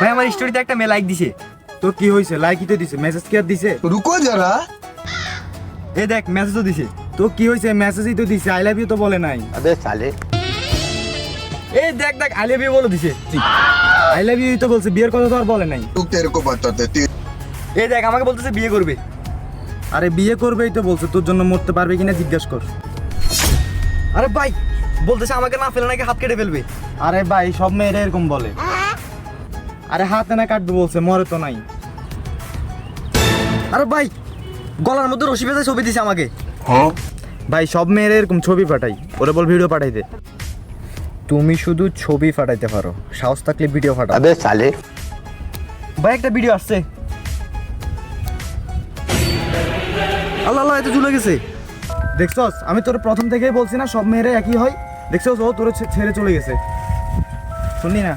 ভাই আমার স্টোরিতে একটা মেয়ে লাইক দিছে। তো কি হয়েছে? লাইকই তো দিছে মেসেজ কি আর দিছে? রুকো যারা। এ দেখ মেসেজও দিছে। তো কি হয়েছে? মেসেজই তো দিছে আই লাভ ইউ তো বলে নাই। আরে সালে। এ দেখ দেখ আই লাভ ইউ বলে দিছে। আই লাভ ইউ তো বলছে বিয়ের কথা তো আর বলে নাই। তুই এরকম বাতাতে তুই এ দেখ আমাকে বলতেছে বিয়ে করবে। আরে বিয়ে করবেই তো বলছে তোর জন্য মরতে পারবে কিনা জিজ্ঞেস কর। আরে ভাই বলতেছে আমাকে না ফেলে নাকি হাত কেটে ফেলবে। আরে ভাই সব মেয়েরা এরকম বলে। আরে হাতে না কাটবে বলছে মরে তো নাই। আরে ভাই গলার মধ্যে রশি বেঁধে ছবি দিছে আমাকে। হ্যাঁ? ভাই সব মেয়েরা এরকম ছবি পাঠাই। ওরা বল ভিডিও পাঠাই দে। তুমি শুধু ছবি ফাটাইতে পারো। সাহস থাকলে ভিডিও পাঠাও। আবে সালে। ভাই একটা ভিডিও আসছে। আল্লাহ আল্লাহ এত চলে গেছে। দেখছস আমি তোর প্রথম থেকেই বলছি না সব মেয়েরা একই হয়। দেখছস ও তোর ছেড়ে চলে গেছে। শুনলি না?